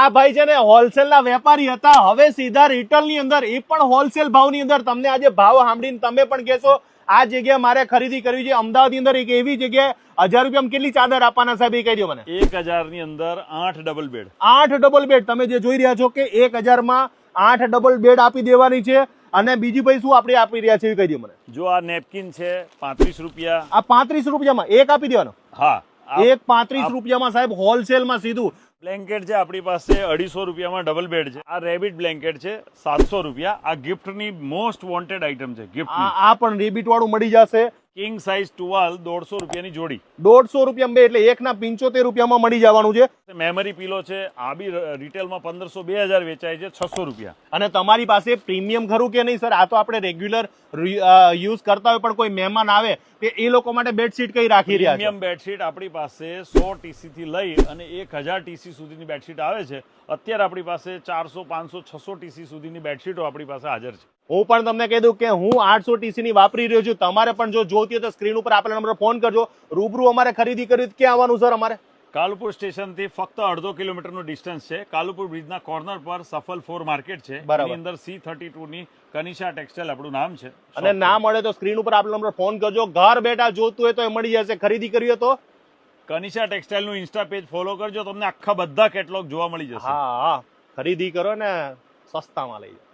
આ ભાઈ છે ને હોલસેલ ના વેપારી હતા. હવે સીધા રિટેલની અંદર એ પણ હોલસેલ ભાવની અંદર. તમને આજે ભાવ સાંભળીને તમે પણ કહેશો આ જગ્યાએ મારે ખરીદી કરવી છે. અમદાવાદની અંદર એક એવી જગ્યાએ હજાર રૂપિયામાં કેટલી ચાદર આપવાના સાહેબ એ કહી દો મને. એક ની અંદર આઠ ડબલ બેડ આઠ ડબલ બેડ તમે જે જોઈ રહ્યા છો કે એક હજારમાં આઠ ડબલ બેડ આપી દેવાની છે. અને બીજી ભાઈ શું આપણે આપી રહ્યા છે એ કહી દો મને. જો આ નેપકિન છે પાંત્રીસ રૂપિયા. આ પાંત્રીસ રૂપિયામાં એક આપી દેવાનો? હા. એક પાંત્રીસ રૂપિયામાં સાહેબ હોલસેલમાં સીધું. બ્લેન્કેટ છે આપણી પાસે અઢીસો રૂપિયામાં ડબલ બેડ છે. આ રેબિટ બ્લેન્કેટ છે સાતસો રૂપિયા. આ ગિફ્ટની મોસ્ટ વોન્ટેડ આઇટમ છે ગિફ્ટ આ પણ રેબિટ વાળું મળી જશે. કિંગ સાઇઝ ટુવાલ દોઢસો રૂપિયાની જોડી. દોઢસો રૂપિયા બે એટલે એકના પિંચોતેર રૂપિયામાં મળી જવાનું છે. મેમરી પીલો છે આ બી રિટેલમાં પંદરસો બે હજાર વેચાય છે છસો રૂપિયા. અને તમારી પાસે પ્રીમિયમ ખરું કે નહીં સર? આ તો આપણે રેગ્યુલર યુઝ કરતા હોય પણ કોઈ મહેમાન આવે કે એ લોકો માટે બેડશીટ કઈ રાખી રહ્યા પ્રીમિયમ બેડશીટ આપણી પાસે સો ટીસી થી લઈ અને એક હજાર ટીસી સુધીની બેડશીટ આવે છે. અત્યારે આપણી પાસે ચારસો પાંચસો છસો ટીસી સુધીની બેડશીટો આપણી પાસે હાજર છે. હું પણ તમને કહી દઉં કે હું આઠસો ટીસી ની વાપરી રહ્યો છું. તમારે પણ જો જોતી હોય તો સ્ક્રીન ઉપર આપેલા નંબર ફોન કરજો. રૂબરૂ અમારે ખરીદી કરવી ક્યાં આવવાનું સર અમારે? કાલુપુર સ્ટેશનથી ફક્ત અડધો કિલોમીટરનું ડિસ્ટન્સ છે. કાલુપુર બ્રિજના કોર્નર પર સફલ ફોર માર્કેટ છે. એની અંદર સી થર્ટી ટુ ની કનિષા ટેક્સટાઇલ આપણું નામ છે. અને ના મળે તો સ્ક્રીન ઉપર આપેલા નંબર ફોન કરજો. ઘર બેઠા જોતું હોય તો એ મળી જશે. ખરીદી કરવી તો? કનિષા ટેક્સટાઇલનું ઇન્સ્ટા પેજ ફોલો કરજો. તમને આખા બધા કેટલોગ જોવા મળી જશે. હા હા. ખરીદી કરો ને સસ્તામાં લઈ જાઓ.